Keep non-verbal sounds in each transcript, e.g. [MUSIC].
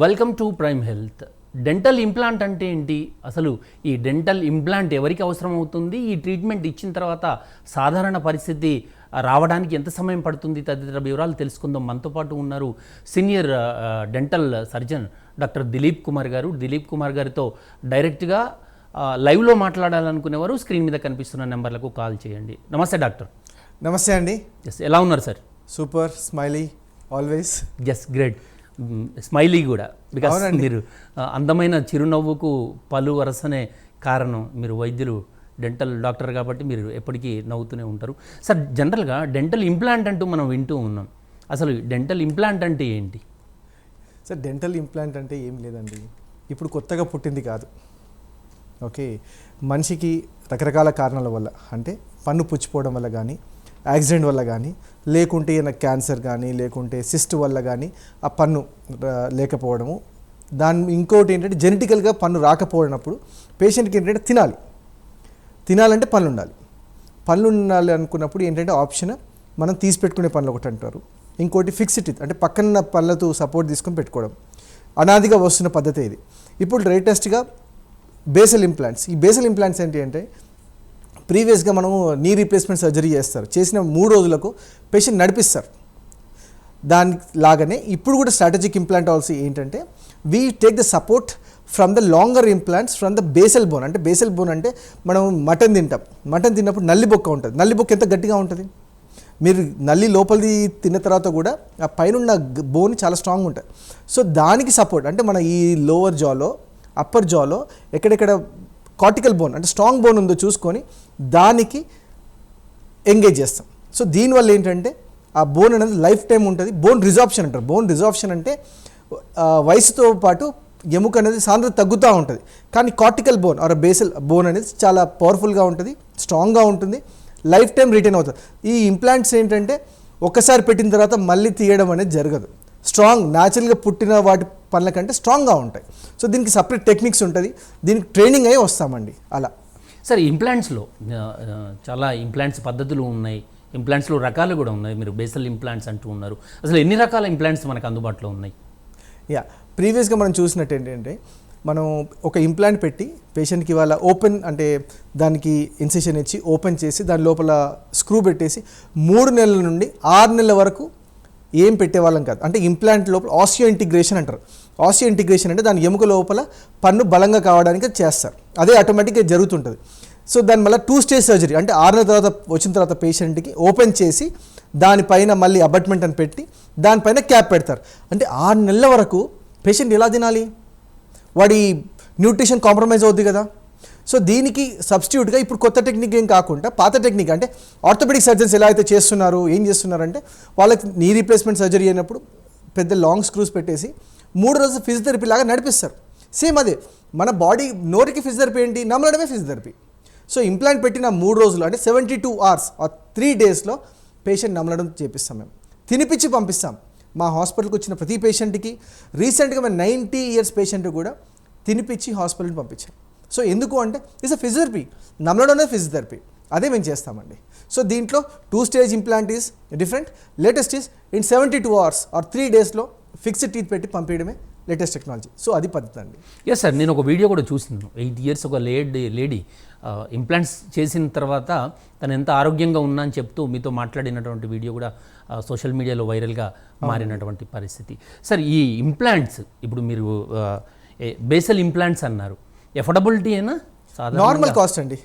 Welcome to Prime Health dental implant అంటే ఏంటి? అసలు ఈ డెంటల్ ఇంప్లాంట్ ఎవరికి అవసరం అవుతుంది? ఈ ట్రీట్మెంట్ ఇచ్చిన తర్వాత సాధారణ పరిస్థితి రావడానికి ఎంత సమయం పడుతుంది? తదితర వివరాలు తెలుసుకుందాం. మనతో పాటు ఉన్నారు senior dental surgeon doctor Dilip Kumar గారు. దిలీప్ కుమార్ గారితో డైరెక్ట్గా లైవ్లో మాట్లాడాలనుకునేవారు. స్క్రీన్ మీద కనిపిస్తున్న నెంబర్లకు కాల్ చేయండి. నమస్తే డాక్టర్. నమస్తే అండి. ఎస్ ఎలా ఉన్నారు sir? Super smiley always. Just great smiley కూడా. బికాస్. మీరు అందమైన చిరునవ్వుకు పలు వరసనే కారణం మీరు వైద్యులు డెంటల్ డాక్టర్ కాబట్టి మీరు ఎప్పటికీ నవ్వుతూనే ఉంటారు. సార్ జనరల్గా డెంటల్ ఇంప్లాంట్ అంటూ మనం వింటూ ఉన్నాం. అసలు డెంటల్ ఇంప్లాంట్ అంటే ఏంటి? సార్ డెంటల్ ఇంప్లాంట్ అంటే ఏం లేదండి. ఇప్పుడు కొత్తగా పుట్టింది కాదు. ఓకే? మనిషికి రకరకాల కారణాల వల్ల అంటే పన్ను పుచ్చిపోవడం వల్ల కానీ యాక్సిడెంట్ వల్ల కానీ లేకుంటే ఏదైనా క్యాన్సర్ కానీ లేకుంటే సిస్ట్ వల్ల కానీ ఆ పన్ను లేకపోవడము. దాని ఇంకోటి ఏంటంటే జెనెటికల్గా పన్ను రాకపోయినప్పుడు పేషెంట్కి ఏంటంటే తినాలి. తినాలంటే పనులు ఉండాలి పనులు ఉండాలి అనుకున్నప్పుడు ఏంటంటే ఆప్షన్ మనం తీసి పెట్టుకునే పనులు ఒకటి అంటారు. ఇంకోటి ఫిక్స్డ్ అంటే పక్కన పళ్ళతో సపోర్ట్ తీసుకొని పెట్టుకోవడం. అనాదిగా వస్తున్న పద్ధతి ఇది. ఇప్పుడు లేటెస్ట్గా బేసల్ ఇంప్లాంట్స్. ఈ బేసల్ ఇంప్లాంట్స్ ఏంటి? అంటే ప్రీవియస్గా మనము నీ రీప్లేస్మెంట్ సర్జరీ చేస్తారు. చేసిన మూడు రోజులకు పేషెంట్ నడిపిస్తారు. దాని లాగానే ఇప్పుడు కూడా స్ట్రాటజిక్ ఇంప్లాంట్ ఆల్సీ ఏంటంటే we take the support from the longer implants from the basal bone అంటే బేసల్ బోన్ అంటే మనం మటన్ తింటాం. మటన్ తిన్నప్పుడు నల్లి బొక్క ఉంటుంది. నల్లి బొక్క ఎంత గట్టిగా ఉంటుంది? మీరు నల్లి లోపలిది తిన్న తర్వాత కూడా ఆ పైన బోన్ చాలా స్ట్రాంగ్ ఉంటుంది సో దానికి సపోర్ట్ అంటే మన ఈ లోవర్ జాలో అప్పర్ జాలో ఎక్కడెక్కడ కార్టికల్ బోన్ అంటే స్ట్రాంగ్ బోన్ ఉందో చూసుకొని దానికి ఎంగేజ్ చేస్తాం. సో దీనివల్ల ఏంటంటే ఆ బోన్ అనేది లైఫ్ టైం ఉంటుంది. బోన్ రిజాప్షన్ అంటారు. బోన్ రిజాప్షన్ అంటే వయసుతో పాటు ఎముక అనేది సాంద్రత తగ్గుతూ ఉంటుంది. కానీ cortical bone or basal bone అనేది చాలా పవర్ఫుల్గా ఉంటుంది స్ట్రాంగ్గా ఉంటుంది లైఫ్ టైం రిటైన్ అవుతుంది. ఈ ఇంప్లాంట్స్ ఏంటంటే ఒకసారి పెట్టిన తర్వాత మళ్ళీ తీయడం అనేది జరగదు. స్ట్రాంగ్ న్యాచురల్గా పుట్టిన వాటి పనుల కంటే స్ట్రాంగ్గా ఉంటాయి. సో దీనికి సపరేట్ టెక్నిక్స్ ఉంటుంది. దీనికి ట్రైనింగ్ అయ్యి వస్తామండి. అలా. సార్ ఇంప్లాంట్స్లో చాలా ఇంప్లాంట్స్ పద్ధతులు ఉన్నాయి. ఇంప్లాంట్స్లో రకాలు కూడా ఉన్నాయి. మీరు బేసల్ ఇంప్లాంట్స్ అంటూ ఉన్నారు. అసలు ఎన్ని రకాల ఇంప్లాంట్స్ మనకు అందుబాటులో ఉన్నాయి? యా. ప్రీవియస్గా మనం చూసినట్టు ఏంటంటే మనం ఒక ఇంప్లాంట్ పెట్టి పేషెంట్కి వాళ్ళ ఓపెన్ అంటే దానికి ఇన్సెషన్ ఇచ్చి ఓపెన్ చేసి దాని లోపల స్క్రూ పెట్టేసి మూడు నెలల నుండి ఆరు నెలల వరకు ఏం పెట్టేవాళ్ళం కాదు. అంటే ఇంప్లాంట్ లోపల ఆసియో ఇంటిగ్రేషన్ అంటారు. ఆసియో ఇంటిగ్రేషన్ అంటే దాని ఎముక లోపల పన్ను బలంగా కావడానికి చేస్తారు. అదే ఆటోమేటిక్గా జరుగుతుంటుంది. సో దాని మళ్ళీ టూ స్టేజ్ సర్జరీ అంటే ఆరు నెలల తర్వాత వచ్చిన తర్వాత పేషెంట్కి ఓపెన్ చేసి దానిపైన మళ్ళీ అబట్మెంట్ అని పెట్టి దానిపైన క్యాప్ పెడతారు. అంటే ఆరు నెలల వరకు పేషెంట్ ఎలా తినాలి? వాడి న్యూట్రిషన్ కాంప్రమైజ్ అవుద్ది కదా. సో దీనికి సబ్స్టిట్యూట్గా ఇప్పుడు కొత్త టెక్నిక్ ఏం కాకుండా పాత టెక్నిక్ అంటే ఆర్థోపెడిక్ సర్జన్స్ ఎలా అయితే చేస్తున్నారు ఏం చేస్తున్నారంటే వాళ్ళకి నీ రీప్లేస్మెంట్ సర్జరీ అయినప్పుడు పెద్ద లాంగ్ స్క్రూస్ పెట్టేసి మూడు రోజులు ఫిజియోథెరపీ లాగా నడిపిస్తారు. సేమ్ అదే మన బాడీ నోటికి ఫిజియోథెరపీ ఏంటి? నమలడమే ఫిజియోథెరపీ సో ఇంప్లాంట్ పెట్టిన మూడు రోజులు అంటే సెవెంటీ టూ అవర్స్ ఆ త్రీ డేస్లో పేషెంట్ నమలడం చేపిస్తాం మేము. తినిపించి పంపిస్తాం. మా హాస్పిటల్కి వచ్చిన ప్రతి పేషెంట్కి రీసెంట్గా మేము నైంటీ ఇయర్స్ పేషెంట్ కూడా తినిపించి హాస్పిటల్కి పంపించాం. సో ఎందుకు అంటే ఇట్స్ అ ఫిజియోథెరపీ నమ్మడం అనేది ఫిజియోథెరపీ అదే మేము చేస్తామండి. సో దీంట్లో two stage implant is different latest is in seventy two hours or three డేస్లో ఫిక్స్డ్ టీత్ పెట్టి పంపించడమే లేటెస్ట్ టెక్నాలజీ సో అది పద్ధతి అండి ఎస్ సార్ నేను ఒక వీడియో కూడా చూసినాను ఎయిట్ ఇయర్స్ ఒక లేడీ లేడీ ఇంప్లాంట్స్ చేసిన తర్వాత తను ఎంత ఆరోగ్యంగా ఉన్నా అని చెప్తూ మీతో మాట్లాడినటువంటి వీడియో కూడా సోషల్ మీడియాలో వైరల్గా మారినటువంటి పరిస్థితి. సార్ ఈ ఇంప్లాంట్స్ ఇప్పుడు మీరు బేసల్ ఇంప్లాంట్స్ అన్నారు. ఎఫోర్డబిలిటీ అయినా నార్మల్ కాస్ట్ అండి.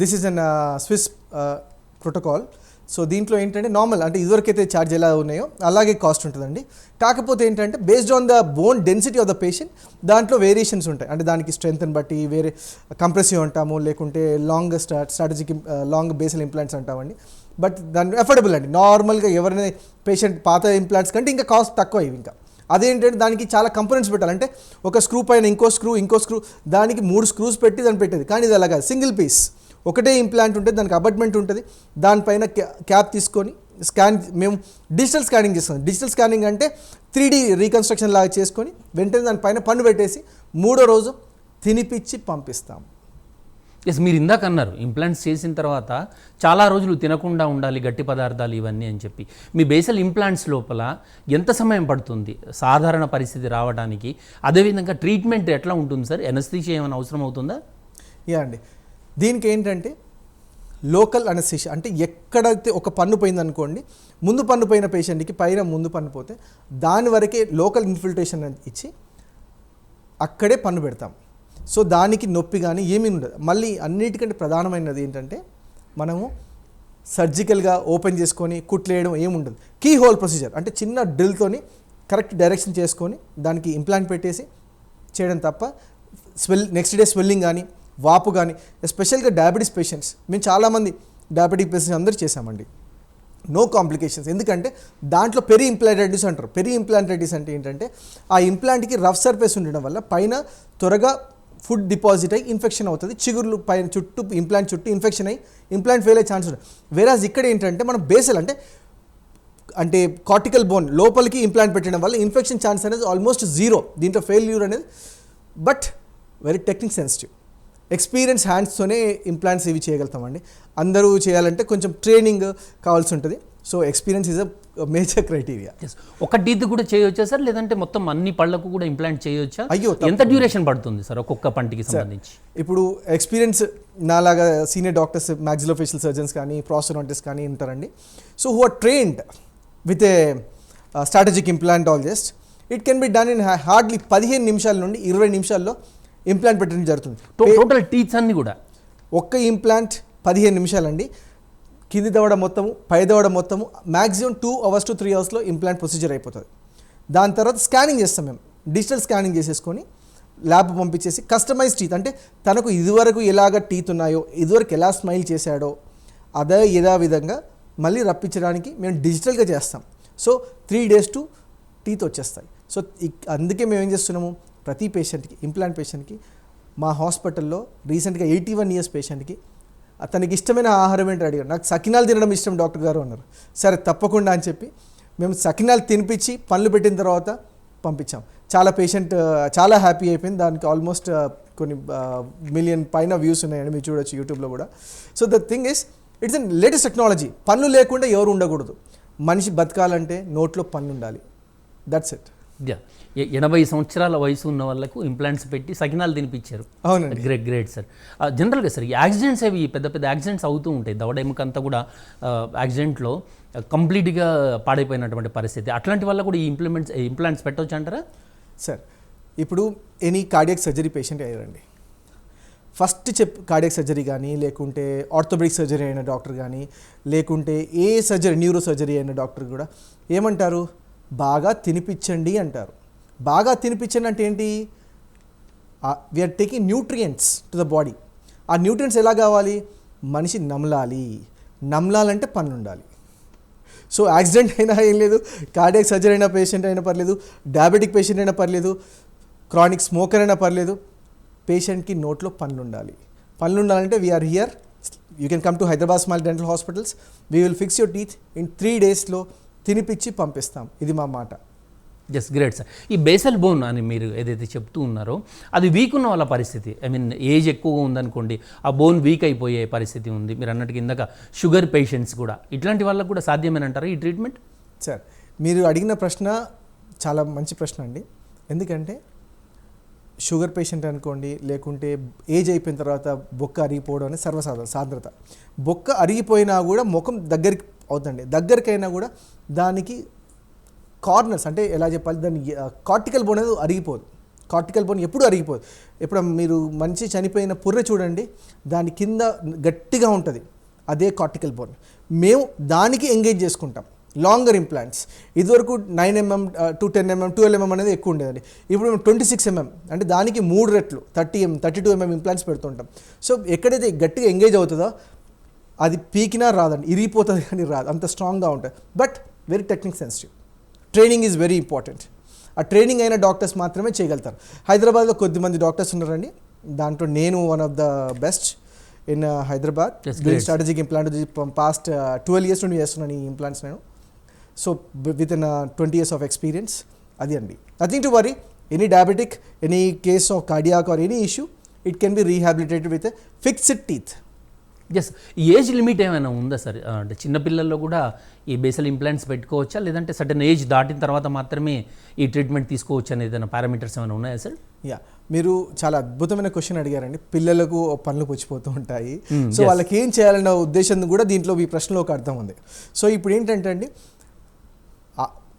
This is an Swiss protocol so దీంట్లో ఏంటంటే నార్మల్ అంటే ఇదివరకైతే ఛార్జ్ ఎలా ఉన్నాయో అలాగే కాస్ట్ ఉంటుందండి. కాకపోతే ఏంటంటే based on the bone density of the patient దాంట్లో వేరియేషన్స్ ఉంటాయి. అంటే దానికి స్ట్రెంగ్త్ని బట్టి వేరే కంప్రెసివ్ అంటాము లేకుంటే long strategic long basal implants అంటామండి. బట్ దాని అఫోర్డబుల్ అండి. నార్మల్గా ఎవరైనా పేషెంట్ పాత ఇంప్లాంట్స్ కంటే ఇంకా కాస్ట్ తక్కువ ఇవి ఇంకా. అదేంటంటే దానికి చాలా కంపోనెంట్స్ పెట్టాలంటే ఒక స్క్రూ పైన ఇంకో స్క్రూ ఇంకో స్క్రూ దానికి మూడు స్క్రూస్ పెట్టి దాన్ని పెట్టేది. కానీ ఇది అలాగా సింగిల్ పీస్ ఒకటే ఇంప్లాంట్ ఉంటుంది దానికి అబట్మెంట్ ఉంటుంది. దానిపైన క్యా- క్యాప్ తీసుకొని స్కాన్ మేము డిజిటల్ స్కానింగ్ చేస్తాం. డిజిటల్ స్కానింగ్ అంటే త్రీ డీ రీకన్స్ట్రక్షన్ లాగా చేసుకొని వెంటనే దానిపైన పన్ను పెట్టేసి మూడో రోజు తినిపించి పంపిస్తాం. ఎస్ మీరు ఇందాక అన్నారు ఇంప్లాంట్స్ చేసిన తర్వాత చాలా రోజులు తినకుండా ఉండాలి గట్టి పదార్థాలు ఇవన్నీ అని చెప్పి. మీ బేసల్ ఇంప్లాంట్స్ లోపల ఎంత సమయం పడుతుంది? సాధారణ పరిస్థితి రావడానికి అదేవిధంగా ట్రీట్మెంట్ ఎట్లా ఉంటుంది సార్? ఎనస్థీషియా ఏమైనా అవసరం అవుతుందా? యా అండి. దీనికి ఏంటంటే లోకల్ అనస్థిషియా అంటే ఎక్కడైతే ఒక పన్ను పోయిందనుకోండి ముందు పన్ను పోయిన పేషెంట్కి పైన ముందు పన్ను పోతే దాని వరకే లోకల్ ఇన్ఫిల్ట్రేషన్ ఇచ్చి అక్కడే పన్ను పెడతాం. సో దానికి నొప్పి కానీ ఏమీ ఉండదు. మళ్ళీ అన్నిటికంటే ప్రధానమైనది ఏంటంటే మనము సర్జికల్గా ఓపెన్ చేసుకొని కుట్లేయడం ఏముండదు కీ హోల్ ప్రొసీజర్ అంటే చిన్న డ్రిల్తోని కరెక్ట్ డైరెక్షన్ చేసుకొని దానికి ఇంప్లాంట్ పెట్టేసి చేయడం తప్ప స్వెల్ నెక్స్ట్ డే స్వెల్లింగ్ కానీ వాపు కానీ ఎస్పెషల్గా డయాబెటీస్ పేషెంట్స్. మేము చాలామంది డయాబెటిక్ పేషెంట్స్ అందరూ చేశామండి. No complications. ఎందుకంటే దాంట్లో పెరి ఇంప్లాంటైటిస్ అంటారు. పెరి ఇంప్లాంటైటిస్ అంటే ఏంటంటే ఆ ఇంప్లాంట్కి రఫ్ సర్ఫేస్ ఉండడం వల్ల పైన త్వరగా ఫుడ్ డిపాజిట్ అయ్యి ఇన్ఫెక్షన్ అవుతుంది. చిగుర్లు పైన చుట్టూ ఇంప్లాంట్ చుట్టూ ఇన్ఫెక్షన్ అయ్యి ఇంప్లాంట్ ఫెయిల్ అయ్యే ఛాన్స్ ఉంటుంది. వేరాజ్ ఇక్కడ ఏంటంటే మనం బేసల్ అంటే అంటే కార్టికల్ బోన్ లోపలికి ఇంప్లాంట్ పెట్టడం వల్ల ఇన్ఫెక్షన్ ఛాన్స్ అనేది ఆల్మోస్ట్ జీరో దీంట్లో ఫెయిల్యూర్ అనేది but very technique sensitive experience హ్యాండ్స్తోనే implants ఇవి చేయగలుగుతామండి. అందరూ చేయాలంటే కొంచెం ట్రైనింగ్ కావాల్సి ఉంటుంది. So experience is a major criteria ఒక టీత్ కూడా చేయొచ్చా సార్? లేదంటే మొత్తం అన్ని పళ్ళకు కూడా ఇంప్లాంట్ చేయొచ్చా? అయ్యో, ఎంత డ్యూరేషన్ పడుతుంది సార్ ఒక్కొక్క పంటికి సంబంధించి? ఇప్పుడు ఎక్స్పీరియన్స్ నాలాగా సీనియర్ డాక్టర్స్ మ్యాక్సిలోఫేషియల్ సర్జన్స్ కానీ ప్రాస్టోనాటిస్ట్ కానీ ఉంటారండి. So who are trained with a strategic implantologist it can be done in hardly పదిహేను నిమిషాల నుండి ఇరవై నిమిషాల్లో ఇంప్లాంట్ పెట్టడం జరుగుతుంది. టోటల్ టీత్స్ అన్ని కూడా? ఒక్క ఇంప్లాంట్ పదిహేను నిమిషాలండి. కింది దవడ మొత్తము పై దవడ మొత్తము maximum two hours to three అవర్స్లో ఇంప్లాంట్ ప్రొసీజర్ అయిపోతుంది. దాని తర్వాత స్కానింగ్ చేస్తాం మేము. డిజిటల్ స్కానింగ్ చేసేసుకొని ల్యాబ్ పంపించేసి కస్టమైజ్ టీత్ అంటే తనకు ఇదివరకు ఎలాగ టీత్ ఉన్నాయో ఇదివరకు ఎలా స్మైల్ చేశాడో అదే యథా విధంగా మళ్ళీ రప్పించడానికి మేము డిజిటల్గా చేస్తాం. So three days to teeth వచ్చేస్తాయి. సో అందుకే మేము ఏం చేస్తున్నాము? ప్రతి పేషెంట్కి ఇంప్లాంట్ పేషెంట్కి మా హాస్పిటల్లో రీసెంట్గా ఎయిటీ వన్ ఇయర్స్ పేషెంట్కి అతనికి ఇష్టమైన ఆహారం ఏంటి అడిగారు. నాకు సకినాలు తినడం ఇష్టం డాక్టర్ గారు అన్నారు. సరే తప్పకుండా అని చెప్పి మేము సకినాలు తినిపించి పనులు పెట్టిన తర్వాత పంపించాం. చాలా పేషెంట్ చాలా హ్యాపీ అయిపోయింది. దానికి ఆల్మోస్ట్ కొన్ని మిలియన్ పైన వ్యూస్ ఉన్నాయండి మీరు చూడొచ్చు యూట్యూబ్లో కూడా. So the thing is it's an latest technology. పనులు లేకుండా ఎవరు ఉండకూడదు. మనిషి బతకాలంటే నోట్లో పన్ను ఉండాలి దట్స్ ఇట్ యా. ఎనభై సంవత్సరాల వయసు ఉన్న వాళ్ళకు ఇంప్లాంట్స్ పెట్టి సకినాలు తినిపించారు. అవునండి. గ్రేట్ గ్రేట్ సార్ జనరల్గా సార్ ఈ యాక్సిడెంట్స్ అవి పెద్ద పెద్ద యాక్సిడెంట్స్ అవుతూ ఉంటాయి. దవడ ఎముకంతా కూడా యాక్సిడెంట్లో కంప్లీట్గా పాడైపోయినటువంటి పరిస్థితి. అట్లాంటి వల్ల కూడా ఈ ఇంప్లిమెంట్స్ ఇంప్లాంట్స్ పెట్టవచ్చు అంటారా? సార్ ఇప్పుడు ఎనీ కార్డియక్ సర్జరీ పేషెంట్ అయ్యారండి. ఫస్ట్ చెప్ కార్డియక్ సర్జరీ కానీ లేకుంటే ఆర్థోపెడిక్ సర్జరీ అయిన డాక్టర్ కానీ లేకుంటే ఏ సర్జరీ న్యూరో సర్జరీ అయిన డాక్టర్ కూడా ఏమంటారు? బాగా తినిపించండి అంటారు. బాగా తినిపించండి అంటే ఏంటి we are taking nutrients to the body ఆ న్యూట్రియంట్స్ ఎలా కావాలి? మనిషి నమలాలి. నమలాలంటే పన్ను ఉండాలి సో యాక్సిడెంట్ అయినా ఏం లేదు. కార్డియక్ సర్జరీ అయినా పేషెంట్ అయినా పర్లేదు. డయాబెటిక్ పేషెంట్ అయినా పర్లేదు. క్రానిక్ స్మోకర్ అయినా పర్లేదు. పేషెంట్కి నోట్లో పనులు ఉండాలి పనులు ఉండాలంటే we are here you can come to Hyderabad small dental hospitals we will fix your teeth in three డేస్లో తినిపించి పంపిస్తాం. ఇది మా మాట. జస్ గ్రేట్ సార్ ఈ బేసల్ బోన్ అని మీరు ఏదైతే చెప్తూ ఉన్నారో అది వీక్ ఉన్న వాళ్ళ పరిస్థితి. ఐ మీన్ ఏజ్ ఎక్కువగా ఉందనుకోండి ఆ బోన్ వీక్ అయిపోయే పరిస్థితి ఉంది. మీరు అన్నట్టు ఇందాక షుగర్ పేషెంట్స్ కూడా. ఇట్లాంటి వాళ్ళకు కూడా సాధ్యమేనంటారా ఈ ట్రీట్మెంట్ సార్ మీరు అడిగిన ప్రశ్న చాలా మంచి ప్రశ్న అండి. ఎందుకంటే షుగర్ పేషెంట్ అనుకోండి లేకుంటే ఏజ్ అయిపోయిన తర్వాత బొక్క అరిగిపోవడం అనేది సర్వసాధారణ సాంద్రత. బొక్క అరిగిపోయినా కూడా ముఖం దగ్గరికి అవుతుందండి. దగ్గరికైనా కూడా దానికి కార్నర్స్ అంటే ఎలా చెప్పాలి? దాని కార్టికల్ బోన్ అనేది అరిగిపోదు. కార్టికల్ బోన్ ఎప్పుడు అరిగిపోదు. ఇప్పుడు మీరు మంచి చనిపోయిన పుర్రె చూడండి దాని కింద గట్టిగా ఉంటుంది. అదే కార్టికల్ బోన్. మేము దానికి ఎంగేజ్ చేసుకుంటాం. Longer implants. ఇదివరకు nine mm to ten mm twelve mm అనేది ఎక్కువ ఉండేదండి. ఇప్పుడు మేము ట్వంటీ సిక్స్ ఎంఎం అంటే దానికి మూడు రెట్లు thirty M thirty two mm implants పెడుతుంటాం. So ఎక్కడైతే గట్టిగా ఎంగేజ్ అవుతుందో అది పీకినా రాదండి. ఇరిగిపోతుంది కానీ రాదు. అంత స్ట్రాంగ్గా ఉంటుంది. But very technique sensitive. Training is very important. ఆ ట్రైనింగ్ అయిన డాక్టర్స్ మాత్రమే చేయగలుగుతారు. హైదరాబాద్లో కొద్దిమంది డాక్టర్స్ ఉన్నారండి. దాంట్లో నేను one of the best in Hyderabad. That's great. Strategic implant past twelve years నుండి చేస్తున్నాను ఈ ఇంప్లాంట్స్ నేను. So within twenty years of experience అది అండి. Nothing to worry any diabetic any case of cardiac or any issue it can be rehabilitated with fixed teeth yes age limit ఏమైనా ఉందా sir? అంటే చిన్నపిల్లల్లో కూడా ఈ బేసల్ ఇంప్లాంట్స్ పెట్టుకోవచ్చా? లేదంటే సర్టన్ ఏజ్ దాటిన తర్వాత మాత్రమే ఈ ట్రీట్మెంట్ తీసుకోవచ్చు అనేది ఏదైనా పారామీటర్స్ ఏమైనా ఉన్నాయా సార్? యా మీరు చాలా అద్భుతమైన క్వశ్చన్ అడిగారండి. పిల్లలకు పనులు పుచ్చిపోతూ ఉంటాయి. Hmm, so. వాళ్ళకి ఏం చేయాలన్న ఉద్దేశం కూడా దీంట్లో ఈ ప్రశ్నలో ఒక అర్థం ఉంది. సో ఇప్పుడు ఏంటంటే అండి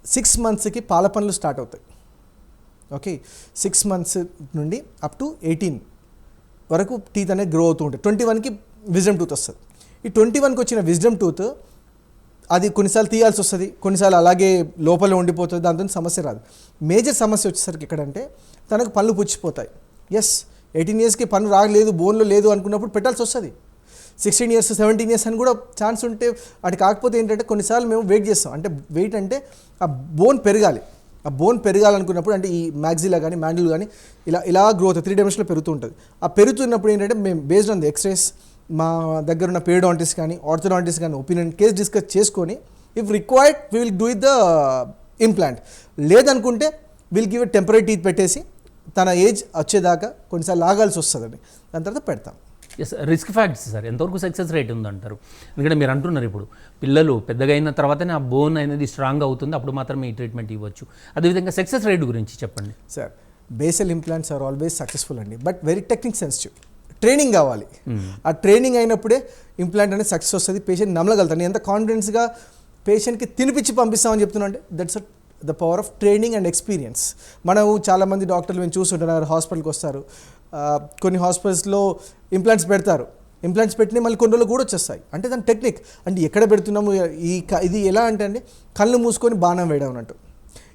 సిక్స్ మంత్స్కి పాల పనులు స్టార్ట్ అవుతాయి. ఓకే సిక్స్ మంత్స్ నుండి అప్ టు ఎయిటీన్ వరకు టీత్ అనేది గ్రో అవుతూ ఉంటాయి. ట్వంటీ వన్కి విజ్డమ్ టూత్ వస్తుంది. ఈ ట్వంటీ వన్కి వచ్చిన విజ్డమ్ టూత్ అది కొన్నిసార్లు తీయాల్సి వస్తుంది కొన్నిసార్లు అలాగే లోపల ఉండిపోతుంది దాంతో సమస్య రాదు. మేజర్ సమస్య వచ్చేసరికి ఎక్కడంటే తనకు పనులు పుచ్చిపోతాయి. ఎస్ ఎయిటీన్ ఇయర్స్కి పన్ను రాలేదు బోన్లో లేదు అనుకున్నప్పుడు పెట్టాల్సి వస్తుంది. సిక్స్టీన్ ఇయర్స్ సెవెంటీన్ ఇయర్స్ అని కూడా ఛాన్స్ ఉంటే అటు కాకపోతే ఏంటంటే కొన్నిసార్లు మేము వెయిట్ చేస్తాం. అంటే వెయిట్ అంటే ఆ బోన్ పెరగాలి. ఆ బోన్ పెరగాలనుకున్నప్పుడు అంటే ఈ మ్యాగ్జిలా కానీ మ్యాండిల్ కానీ ఇలా ఇలా గ్రోత్ త్రీ డైమెన్షన్లో పెరుగుతూ ఉంటుంది. ఆ పెరుగుతున్నప్పుడు ఏంటంటే మేము బేస్డ్ ఆన్ ది ఎక్స్రేస్ మా దగ్గర ఉన్న పేడోంటిస్ట్ కానీ ఆర్థోడాంటిస్ట్ కానీ ఒపీనియన్ కేస్ డిస్కస్ చేసుకొని if required we will do it the implant లేదనుకుంటే విల్ గివ్ టెంపరీ టీత్ పెట్టేసి తన ఏజ్ వచ్చేదాకా కొన్నిసార్లు లాగాల్సి వస్తుందండి. దాని తర్వాత పెడతాం. ఎస్ రిస్క్ ఫ్యాక్ట్స్ సార్ ఎంతవరకు సక్సెస్ రేట్ ఉందంటారు? ఎందుకంటే మీరు అంటున్నారు ఇప్పుడు పిల్లలు పెద్దగా అయిన తర్వాతనే ఆ బోన్ అనేది స్ట్రాంగ్ అవుతుంది అప్పుడు మాత్రమే ఈ ట్రీట్మెంట్ ఇవ్వచ్చు. అదేవిధంగా సక్సెస్ రేట్ గురించి చెప్పండి. Sir basal implants are always successful అండి. But very technique sensitive training కావాలి. ఆ ట్రైనింగ్ అయినప్పుడే ఇంప్లాంట్ అనేది సక్సెస్ వస్తుంది పేషెంట్ నమ్మగలుగుతాను ఎంత కాన్ఫిడెన్స్గా పేషెంట్కి తినిపించి పంపిస్తామని చెప్తున్నా అంటే that's the power of training and experience. మనం చాలామంది డాక్టర్లు మేము చూస్తుంటున్నారు హాస్పిటల్కి వస్తారు. కొన్ని హాస్పిటల్స్లో ఇంప్లాంట్స్ పెడతారు. ఇంప్లాంట్స్ పెట్టినవి మళ్ళీ కొన్ని రోజులు కూడా వచ్చేస్తాయి. అంటే దాని టెక్నిక్ అంటే ఎక్కడ పెడుతున్నాము ఈ క- ఇది ఎలా అంటే అండి కళ్ళు మూసుకొని బాణం వేయడం అన్నట్టు.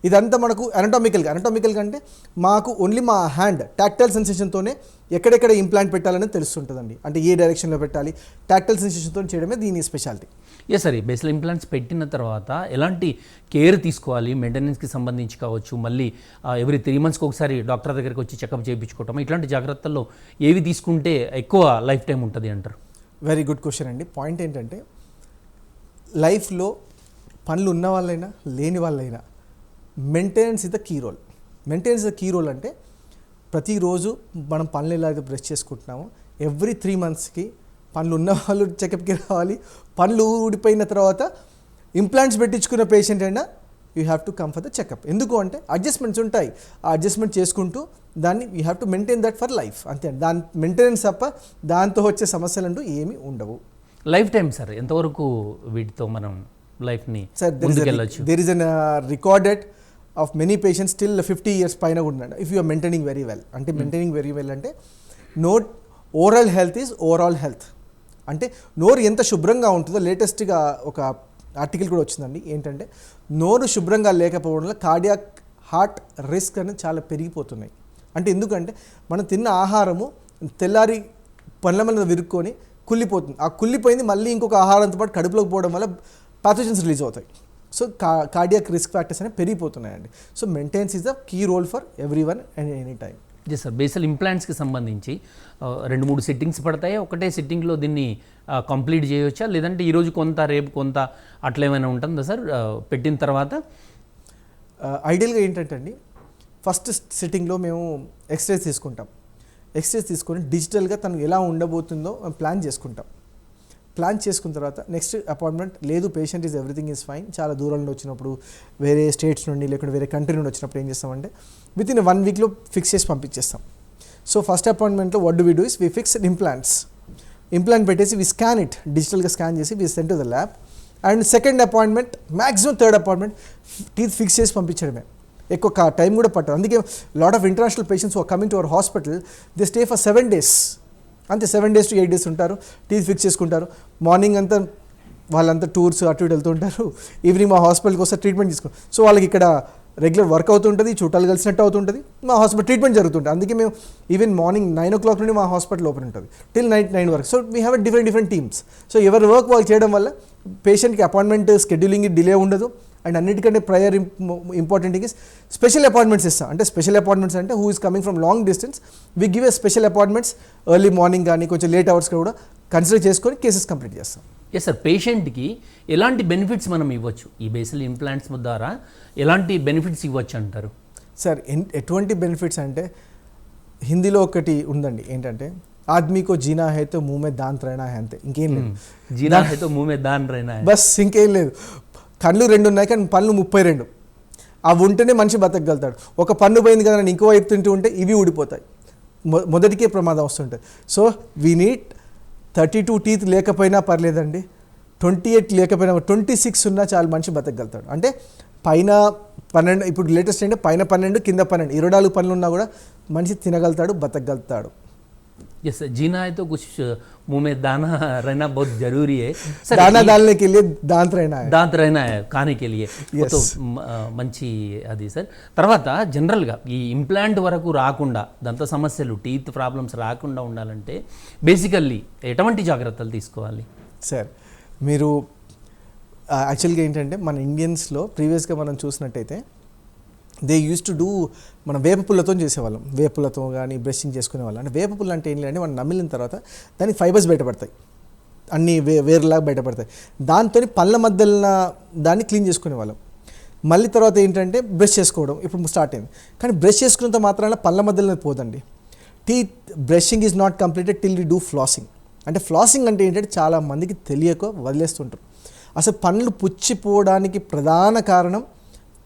ఇదంతా మనకు అనటామికల్గా అనటామికల్గా అంటే మాకు ఓన్లీ మా హ్యాండ్ టాక్టైల్ సెన్సేషన్తోనే ఎక్కడెక్కడ ఇంప్లాంట్ పెట్టాలని తెలుస్తుంటుందండి. అంటే ఏ డైరెక్షన్లో పెట్టాలి? టాక్టైల్ సెన్సేషన్తో చేయడమే దీని స్పెషాలిటీ ఎస్ సరే బేసల్ ఇంప్లాంట్స్ పెట్టిన తర్వాత ఎలాంటి కేర్ తీసుకోవాలి? మెయింటెనెన్స్కి సంబంధించి కావచ్చు మళ్ళీ ఎవ్రీ త్రీ మంత్స్కి ఒకసారి డాక్టర్ దగ్గరికి వచ్చి చెకప్ చేయించుకోవటం ఇట్లాంటి జాగ్రత్తల్లో ఏవి తీసుకుంటే ఎక్కువ లైఫ్ టైం ఉంటుంది అంటారు? వెరీ గుడ్ క్వశ్చన్ అండి. పాయింట్ ఏంటంటే లైఫ్లో పనులు ఉన్న వాళ్ళైనా లేని వాళ్ళైనా maintenance is the key role maintenance the key role అంటే ప్రతిరోజు మనం పనులు ఎలా అయితే బ్రష్ చేసుకుంటున్నామో. ఎవ్రీ త్రీ మంత్స్కి పనులు ఉన్న వాళ్ళు చెకప్కి రావాలి. పనులు ఊడిపోయిన తర్వాత ఇంప్లాంట్స్ పెట్టించుకున్న పేషెంట్ అయినా you have to come for the checkup. ఎందుకు అంటే అడ్జస్ట్మెంట్స్ ఉంటాయి. ఆ అడ్జస్ట్మెంట్ చేసుకుంటూ దాన్ని you have to maintain that for life. అంతే దాని మెయింటెనెన్స్ తప్ప దాంతో వచ్చే సమస్యలు అంటూ ఏమీ ఉండవు. లైఫ్ టైం సార్ ఎంతవరకు వీటితో మనం లైఫ్ని sir there is an recorded of many patients still fifty years పైన కూడా ఉన్నాడు. If you're maintaining very well అంటే మెయింటైనింగ్ వెరీ వెల్ అంటే note overall health is overall health అంటే నోరు ఎంత శుభ్రంగా ఉంటుందో లేటెస్ట్గా ఒక ఆర్టికల్ కూడా వచ్చిందండి. ఏంటంటే నోరు శుభ్రంగా లేకపోవడం వల్ల కార్డియాక్ హార్ట్ రిస్క్ అనేది చాలా పెరిగిపోతున్నాయి. అంటే ఎందుకంటే మనం తిన్న ఆహారము తెల్లారి పనుల మీద విరుక్కొని కుళ్ళిపోతుంది. ఆ కుళ్ళిపోయింది మళ్ళీ ఇంకొక ఆహారంతో పాటు కడుపులోకి పోవడం వల్ల పాథోజన్స్ రిలీజ్ అవుతాయి. సో కా కార్డియాక్ రిస్క్ ఫ్యాక్టర్స్ అనేవి పెరిగిపోతున్నాయండి. So maintenance is the key role for every one and any time G sir basal ఇంప్లాంట్స్కి సంబంధించి రెండు మూడు సిట్టింగ్స్ పడతాయి? ఒకటే సిట్టింగ్లో దీన్ని కంప్లీట్ చేయవచ్చా లేదంటే ఈరోజు కొంత రేపు కొంత అట్లా ఏమైనా ఉంటుందా సార్ పెట్టిన తర్వాత? ఐడియల్గా ఏంటంటే అండి ఫస్ట్ సిట్టింగ్లో మేము ఎక్స్రేస్ తీసుకుంటాం. ఎక్స్రేస్ తీసుకొని డిజిటల్గా తను ఎలా ఉండబోతుందో ప్లాన్ చేసుకుంటాం. ప్లాన్ చేసుకున్న తర్వాత నెక్స్ట్ అపాయింట్మెంట్ లేదు patient is everything is fine చాలా దూరం నుండి వచ్చినప్పుడు వేరే స్టేట్స్ నుండి లేకుంటే వేరే కంట్రీ నుండి వచ్చినప్పుడు ఏం చేస్తామంటే విత్ ఇన్ వన్ వీక్లో ఫిక్స్ చేసి పంపించేస్తాం. So first అపాయింట్మెంట్లో what we do is we fix implants implant పెట్టేసి వి స్కాన్ ఇట్ డిజిటల్గా స్కాన్ చేసి we sent to the lab and second appointment maximum third appointment teeth fix చేసి పంపించడమే. ఎక్కువ time కూడా పట్టదు. అందుకే lot of international patients coming to our hospital they stay for seven days అంతే seven days to eight days ఉంటారు. Teeth fix చేసుకుంటారు. Morning అంతా వాళ్ళంతా టూర్స్ అటు ఇటు వెళ్తుంటారు ఈవినింగ్ మా హాస్పిటల్కి వస్తే ట్రీట్మెంట్ తీసుకుంటారు సో వాళ్ళకి ఇక్కడ రెగ్యులర్ వర్క్ అవుతుంటుంది చుట్టాలు కలిసినట్టు అవుతుంటుంది. మా హాస్పిటల్ ట్రీట్మెంట్ జరుగుతుంటుంది. అందుకే మేము even morning nine o'clock నుండి మా హాస్పిటల్ ఓపెన్ ఉంటుంది. టిల్ నైట్ నైన్ వరకు. So we have different different teams so ఎవరి వర్క్ వాళ్ళు చేయడం వల్ల పేషెంట్కి అపాయింట్మెంట్ స్కెడ్యూలింగ్ డిలే ఉండదు. అండ్ అన్నిటికంటే prior important is special appointments ఇస్తాం. అంటే స్పెషల్ అపాయింట్మెంట్స్ అంటే who is coming from long distance we give a special appointments early morning కానీ కొంచెం లేట్ అవర్స్ కూడా కన్సిడర్ చేసుకొని కేసెస్ కంప్లీట్ చేస్తాం. ఎస్ సార్ పేషెంట్కి ఎలాంటి బెనిఫిట్స్ మనం ఇవ్వచ్చు? ఈ బేసల్ ఇంప్లాంట్స్ ద్వారా ఎలాంటి బెనిఫిట్స్ ఇవ్వచ్చు అంటారు? సార్ ఎటువంటి బెనిఫిట్స్ అంటే హిందీలో ఒకటి ఉందండి. ఏంటంటే ఆద్మీకో జీనా హైతో మూమే దాన్ త్రైనా హై అంతే. ఇంకేం లేదు. జీనా హైతో మూమే దాన్ రైనా. బస్ ఇంకేం లేదు. కళ్ళు రెండు ఉన్నాయి కానీ పళ్ళు ముప్పై రెండు. అవి ఉంటేనే మనిషి బతకగలుగుతాడు. ఒక పన్ను పోయింది కదా అని ఇంకో వైపు తింటూ ఉంటే ఇవి ఊడిపోతాయి. మొ మొదటికే ప్రమాదం వస్తుంటుంది so we need thirty two teeth లేకపోయినా పర్లేదండి. ట్వంటీ ఎయిట్ లేకపోయినా ట్వంటీ సిక్స్ ఉన్నా చాలు మనిషి బతకగలుగుతాడు. అంటే పైన పన్నెండు ఇప్పుడు లేటెస్ట్ అంటే పైన పన్నెండు కింద పన్నెండు ఇరవై నాలుగు పనులు ఉన్నా కూడా మనిషి తినగలుగుతాడు బతకగలుగుతాడు. यस जीना है तो कुछ मुंह में दाना रहना बहुत जरूरी है सर దానా దానిలోకి వెళ్ళి దాంతో దాంత్ रहना है खाने के लिए वो Yes. तो మ- ఆ, మంచి అది సార్ తర్వాత జనరల్గా ఈ ఇంప్లాంట్ వరకు రాకుండా దంత సమస్యలు టీత్ ప్రాబ్లమ్స్ రాకుండా ఉండాలంటే బేసికల్లీ ఎటువంటి జాగ్రత్తలు తీసుకోవాలి సార్ మీరు యాక్చువల్గా ఏంటంటే మన ఇండియన్స్లో ప్రీవియస్గా మనం చూసినట్టయితే దే యూస్ టు డూ మన వేప పుల్లతో చేసేవాళ్ళం. వేప పుల్లతో కానీ బ్రషింగ్ చేసుకునేవాళ్ళం. అంటే వేప పుల్ల అంటే లేదంటే మనం నమిలిన తర్వాత దానికి ఫైబర్స్ బయటపడతాయి. అన్నీ వే వేరులాగా బయటపడతాయి. దాంతో పళ్ళ మధ్యన దాన్ని క్లీన్ చేసుకునేవాళ్ళం. మళ్ళీ తర్వాత ఏంటంటే బ్రష్ చేసుకోవడం ఇప్పుడు స్టార్ట్ అయింది. కానీ బ్రష్ చేసుకున్నంత మాత్రాన పళ్ళ మధ్యలో పోదండి. Teeth brushing is not completed till you do flossing అంటే ఫ్లాసింగ్ అంటే ఏంటంటే చాలా మందికి తెలియక వదిలేస్తుంటారు. అసలు పళ్ళు పుచ్చిపోవడానికి ప్రధాన కారణం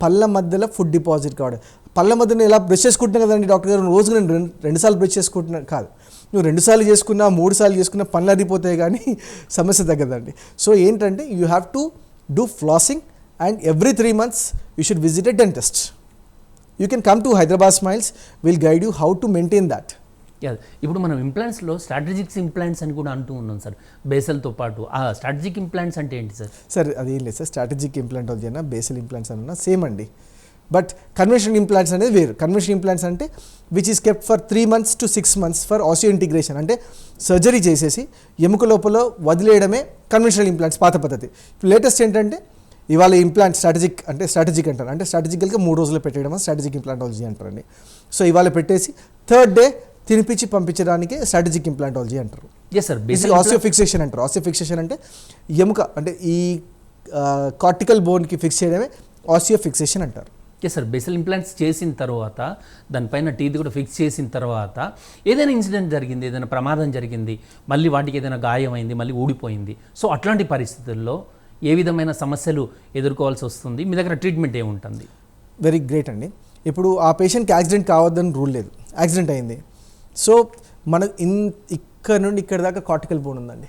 పళ్ళ మధ్యలో ఫుడ్ డిపాజిట్ కావడం పళ్ళ మధ్యన ఇలా బ్రష్ చేసుకుంటున్నా కదండి డాక్టర్ గారు? రోజుకు నేను రెండు రెండుసార్లు బ్రష్ చేసుకుంటున్నా కాదు. నువ్వు రెండుసార్లు చేసుకున్నా మూడు సార్లు చేసుకున్నా పళ్ళు అరిగిపోతాయి కానీ [LAUGHS] సమస్య తగ్గదండి. సో ఏంటంటే you have to do flossing and every three months you should visit a dentist you can come to Hyderabad Smiles will guide you how to maintain that yeah, ఇప్పుడు మనం ఇంప్లాంట్స్లో స్ట్రాటజిక్స్ ఇంప్లాంట్స్ అని కూడా అంటూ ఉన్నాం సార్. బేసల్తో పాటు. ఆ strategic implants అంటే ఏంటి సార్? సార్ అది ఏం లేదు సార్. స్ట్రాటజిక్ ఇంప్లాంటాలజీ అన్న బేసిల్ ఇంప్లాంట్స్ అన్న సేమ్ అండి. బట్ కన్వెన్షన్ ఇంప్లాంట్స్ అనేది వేరు. కన్వెన్షన్ ఇంప్లాంట్స్ అంటే which is kept for three months to six months for osseointegration అంటే సర్జరీ చేసేసి ఎముక లోపల వదిలేయడమే కన్వెన్షనల్ ఇంప్లాంట్స్ పాత పద్ధతి. లేటెస్ట్ ఏంటంటే ఇవాళ ఇంప్లాంట్ స్ట్రాటజిక్ అంటే స్ట్రాటజిక్ అంటారు. అంటే స్ట్రాటజికల్గా మూడు రోజులు పెట్టేయడం స్ట్రాటజిక్ ఇంప్లాంటాలజీ అంటారండి. సో ఇవాళ పెట్టేసి థర్డ్ డే తినిపించి పంపించడానికి స్ట్రాటజిక్ ఇంప్లాంటాలజీ అంటారు. Yes sir basic osseo fixation అంటారు. ఆసియో ఫిక్సేషన్ అంటే ఎముక అంటే ఈ కార్టికల్ బోన్కి ఫిక్స్ చేయడమే ఆసియో ఫిక్సేషన్ అంటారు. ఎస్ సార్ బేసల్ ఇంప్లాంట్స్ చేసిన తర్వాత దానిపైన టీత్ కూడా ఫిక్స్ చేసిన తర్వాత ఏదైనా ఇన్సిడెంట్ జరిగింది ఏదైనా ప్రమాదం జరిగింది మళ్ళీ వాటికి ఏదైనా గాయమైంది మళ్ళీ ఊడిపోయింది. సో అట్లాంటి పరిస్థితుల్లో ఏ విధమైన సమస్యలు ఎదుర్కోవాల్సి వస్తుంది? మీ దగ్గర ట్రీట్మెంట్ ఏముంటుంది? వెరీ గ్రేట్ అండి. ఇప్పుడు ఆ పేషెంట్కి యాక్సిడెంట్ కావద్దని రూల్ లేదు. యాక్సిడెంట్ అయింది. సో మన ఇన్ ఇక్కడ నుండి ఇక్కడ దాకా కార్టికల్ బోన్ ఉందండి.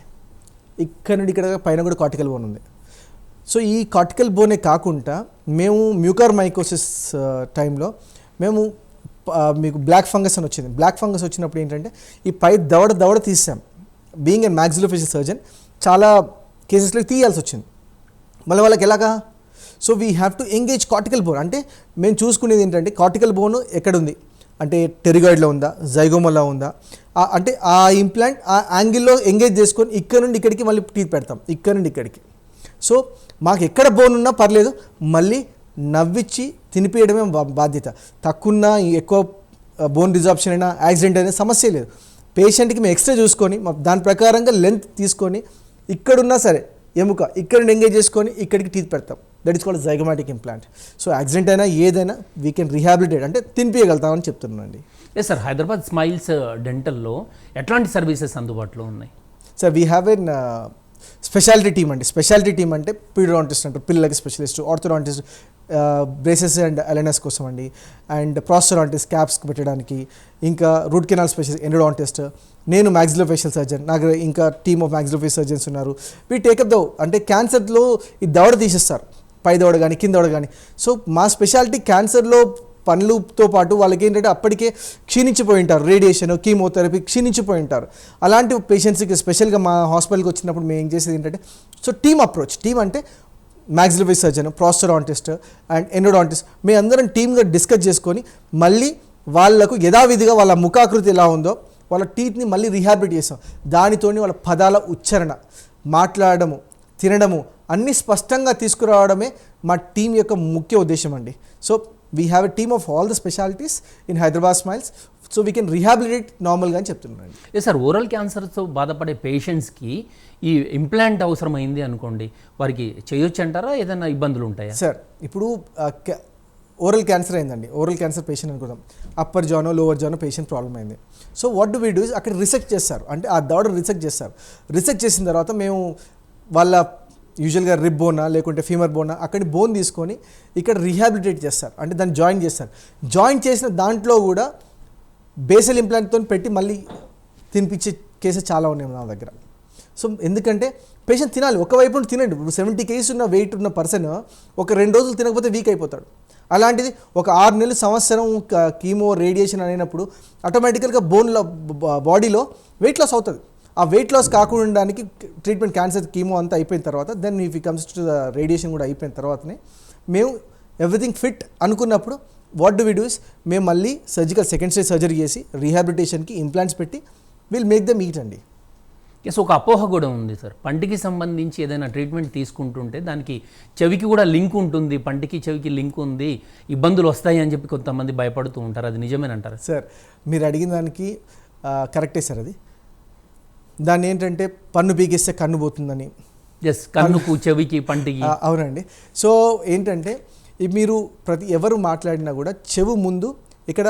ఇక్కడ నుండి ఇక్కడ దాకా పైన కూడా కార్టికల్ బోన్ ఉంది. సో ఈ కార్టికల్ బోనే కాకుండా మేము మ్యూకర్ మైకోసిస్ టైంలో మేము మీకు బ్లాక్ ఫంగస్ అని వచ్చింది. బ్లాక్ ఫంగస్ వచ్చినప్పుడు ఏంటంటే ఈ పై దవడ దవడ తీసాం. బీయింగ్ ఎ మ్యాక్సిలోఫేషియల్ సర్జన్ చాలా కేసెస్లో తీయాల్సి వచ్చింది. మళ్ళీ వాళ్ళకి ఎలాగా? So we have to engage cortical bone. అంటే మేము చూసుకునేది ఏంటంటే కార్టికల్ బోన్ ఎక్కడుంది? అంటే టెరిగాయిడ్లో ఉందా? జైగోమలో ఉందా? అంటే ఆ ఇంప్లాంట్ ఆ యాంగిల్లో ఎంగేజ్ చేసుకొని ఇక్కడ నుండి ఇక్కడికి మళ్ళీ టీత్ పెడతాం. ఇక్కడ నుండి ఇక్కడికి. సో మాకు ఎక్కడ బోన్ ఉన్నా పర్లేదు మళ్ళీ నవ్విచ్చి తినిపేయడమే బా- బాధ్యత. తక్కువ ఎక్కువ బోన్ డిజాప్షన్ అయినా యాక్సిడెంట్ అయినా సమస్య లేదు. పేషెంట్కి మేము ఎక్స్ట్రా చూసుకొని దాని ప్రకారంగా లెంత్ తీసుకొని ఇక్కడున్నా సరే ఎముక ఇక్కడ ఎంగేజ్ చేసుకొని ఇక్కడికి టీత్ పెడతాం. That is called zygomatic implant so accident అయినా ఏదైనా వీ కెన్ రీహాబిలిటేట్ అంటే తినిపించగలుగుతామని చెప్తున్నానండి. ఎస్ సార్ హైదరాబాద్ స్మైల్స్ డెంటల్లో ఎట్లాంటి సర్వీసెస్ అందుబాటులో ఉన్నాయి? Sir we have an speciality team అండి. స్పెషాలిటీ టీమ్ అంటే పీడోడాంటిస్ట్ అంటారు పిల్లలకి specialist orthodontist braces and aligners కోసం అండి. అండ్ ప్రాస్టోడాంటిస్ట్ క్యాప్స్కి పెట్టడానికి ఇంకా రూట్ కెనాల్ స్పెషలిస్ట్ ఎండోడాంటిస్ట్ నేను మ్యాక్సిలో ఫేషియల్ సర్జన్ నాకు ఇంకా team of maxillofacial surgeons ఉన్నారు వీ టేకప్ దౌ అంటే క్యాన్సర్లో ఈ దవడ తీసేస్తారు. పై కానీ కింద దవడ కానీ సో మా స్పెషాలిటీ క్యాన్సర్లో పనులతో పాటు వాళ్ళకి ఏంటంటే అప్పటికే క్షీణించిపోయి ఉంటారు. రేడియేషన్ కీమోథెరపీ క్షీణించిపోయి ఉంటారు. అలాంటి పేషెంట్స్కి స్పెషల్గా మా హాస్పిటల్కి వచ్చినప్పుడు మేము ఏం చేసేది ఏంటంటే సో టీమ్ అప్రోచ్. టీమ్ అంటే maxillary surgeon prosthodontist and endodontist. మేము అందరం టీమ్గా డిస్కస్ చేసుకొని మళ్ళీ వాళ్ళకు యథావిధిగా వాళ్ళ ముఖాకృతి ఎలా ఉందో వాళ్ళ టీత్ని మళ్ళీ రీహాబిలిట్ చేస్తాం. దానితోని వాళ్ళ పదాల ఉచ్చారణ మాట్లాడడము తినడము అన్నీ స్పష్టంగా తీసుకురావడమే మా టీం యొక్క ముఖ్య ఉద్దేశం అండి. So we have a team of all the specialities in Hyderabad Smiles so we can rehabilitate నార్మల్గా అని చెప్తున్నాను ఎస్ సార్ ఓరల్ క్యాన్సర్తో బాధపడే పేషెంట్స్కి ఈ ఇంప్లాంట్ అవసరమైంది అనుకోండి వారికి చేయొచ్చు అంటారా ఏదైనా ఇబ్బందులు ఉంటాయా? సార్ ఇప్పుడు ఓరల్ క్యాన్సర్ అయిందండి. ఓరల్ క్యాన్సర్ పేషెంట్ అనుకుందాం. అప్పర్ జానో లోవర్ జానో పేషెంట్ ప్రాబ్లం అయింది. So what do we do అక్కడ రిసెక్ట్ చేస్తారు. అంటే ఆ దవడ రిసెక్ట్ చేస్తారు. రిసెక్ట్ చేసిన తర్వాత మేము వాళ్ళ యూజువల్గా రిబ్ బోనా లేకుంటే ఫీమర్ బోనా అక్కడి బోన్ తీసుకొని ఇక్కడ రీహాబిలిటేట్ చేస్తారు. అంటే దాన్ని జాయిన్ చేస్తారు. జాయిన్ చేసిన దాంట్లో కూడా బేసల్ ఇంప్లాంట్తో పెట్టి మళ్ళీ తినిపించే కేసెస్ చాలా ఉన్నాయి నా దగ్గర. సో ఎందుకంటే పేషెంట్ తినాలి. ఒకవైపు తినండి. ఇప్పుడు సెవెంటీ కేజీస్ ఉన్న వెయిట్ ఉన్న పర్సన్ ఒక రెండు రోజులు తినకపోతే వీక్ అయిపోతాడు. అలాంటిది ఒక ఆరు నెలలు సంవత్సరం కీమో రేడియేషన్ అనేటప్పుడు ఆటోమేటికల్గా బోన్లో బాడీలో వెయిట్ లాస్ అవుతుంది. ఆ వెయిట్ లాస్ కాకుండా ఉండడానికి ట్రీట్మెంట్ క్యాన్సర్ కీమో అంతా అయిపోయిన తర్వాత then if comes to the radiation కూడా అయిపోయిన తర్వాతనే మేము ఎవ్రీథింగ్ ఫిట్ అనుకున్నప్పుడు వాట్ డు వి డూస్ మేము మళ్ళీ సర్జికల్ సెకండ్ స్టేజ్ సర్జరీ చేసి రీహాబిలిటేషన్కి ఇంప్లాంట్స్ పెట్టి విల్ మేక్ దమ్ ఈట్ అండి. ఎస్ ఒక అపోహ కూడా ఉంది సార్. పంటికి సంబంధించి ఏదైనా ట్రీట్మెంట్ తీసుకుంటుంటే దానికి చెవికి కూడా లింక్ ఉంటుంది పంటికి చెవికి లింక్ ఉంది ఇబ్బందులు వస్తాయి అని చెప్పి కొంతమంది భయపడుతూ ఉంటారు. అది నిజమేనంటారా? సార్ మీరు అడిగిన దానికి కరెక్టే సార్ అది. దాన్ని ఏంటంటే పన్ను పీకేస్తే కన్ను పోతుందని. ఎస్ కన్నుకు చెవికి పంటికి. అవునండి. సో ఏంటంటే మీరు ప్రతి ఎవరు మాట్లాడినా కూడా చెవు ముందు ఇక్కడ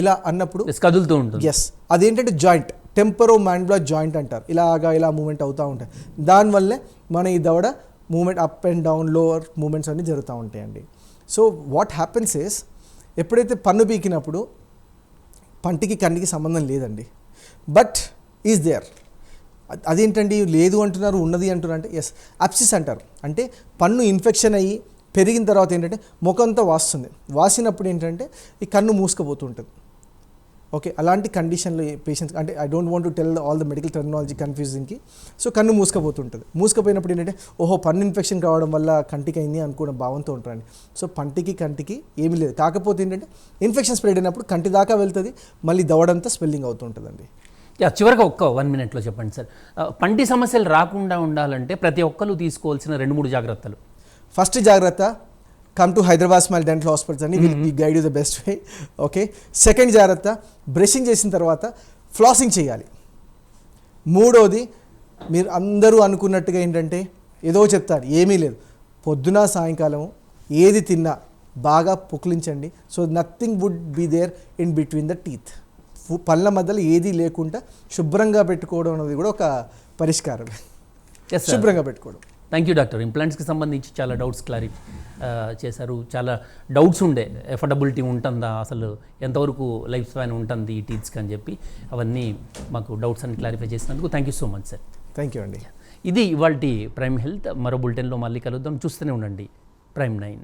ఇలా అన్నప్పుడు కదులుతూ ఉంటుంది. ఎస్ అదేంటంటే జాయింట్ టెంపరో మైండ్లో జాయింట్ అంటారు. ఇలాగా ఇలా మూమెంట్ అవుతూ ఉంటాయి. దానివల్లే మన ఈ దవడ movement up and down lower movements అన్నీ జరుగుతూ ఉంటాయండి. సో వాట్ హ్యాపెన్స్ ఇస్ ఎప్పుడైతే పన్ను పీకినప్పుడు పంటికి కంటికి సంబంధం లేదండి. But is there. అదేంటండి? లేదు అంటున్నారు ఉన్నది అంటున్నారు అంటే ఎస్ అప్సిస్ అంటారు. అంటే పన్ను ఇన్ఫెక్షన్ అయ్యి పెరిగిన తర్వాత ఏంటంటే ముఖంతో వాస్తుంది. వాసినప్పుడు ఏంటంటే ఈ కన్ను మూసుకుపోతుంటుంది. ఓకే? అలాంటి కండిషన్లో పేషెంట్స్ అంటే I don't want to tell all the medical technology కన్ఫ్యూజింగ్కి so కన్ను మూసుకపోతుంటుంది. మూసుకపోయినప్పుడు ఏంటంటే ఓహో పన్ను ఇన్ఫెక్షన్ కావడం వల్ల కంటికి అయింది అనుకున్న భావంతో ఉంటారండి. సో పంటికి కంటికి ఏమీ లేదు. కాకపోతే ఏంటంటే ఇన్ఫెక్షన్ స్ప్రెడ్ అయినప్పుడు కంటి దాకా వెళ్తుంది మళ్ళీ దవడంతా స్వెల్లింగ్ అవుతుంటుందండి. యా, చివరిగా ఒక్క వన్ మినిట్లో చెప్పండి సార్. పంటి సమస్యలు రాకుండా ఉండాలంటే ప్రతి ఒక్కరు తీసుకోవాల్సిన రెండు మూడు జాగ్రత్తలు. ఫస్ట్ జాగ్రత్త come to Hyderabad Smile dental hospitals అని will guide you the best way okay second జాగ్రత్త బ్రషింగ్ చేసిన తర్వాత ఫ్లాసింగ్ చేయాలి. మూడోది మీరు అందరూ అనుకున్నట్టుగా ఏంటంటే ఏదో చెప్తారు ఏమీ లేదు. పొద్దున సాయంకాలం ఏది తిన్నా బాగా పుక్లించండి so nothing would be there in between the teeth పళ్ళ మధ్యలో ఏది లేకుండా శుభ్రంగా పెట్టుకోవడం అనేది కూడా ఒక పరిష్కారం. శుభ్రంగా పెట్టుకోవడం. థ్యాంక్ యూ డాక్టర్ ఇంప్లాంట్స్కి సంబంధించి చాలా డౌట్స్ క్లారి చేశారు. చాలా డౌట్స్ ఉండే. ఎఫర్డబిలిటీ ఉంటుందా? అసలు ఎంతవరకు లైఫ్ స్పాన్ ఉంటుంది? ఈ టీత్స్కి అని చెప్పి అవన్నీ మాకు డౌట్స్ అన్ని క్లారిఫై చేసినందుకు thank you so much sir thank you అండి. ఇది ఇవాళ ప్రైమ్ హెల్త్ మరో బులెటిన్లో మళ్ళీ కలుద్దాం. చూస్తూనే ఉండండి. Prime nine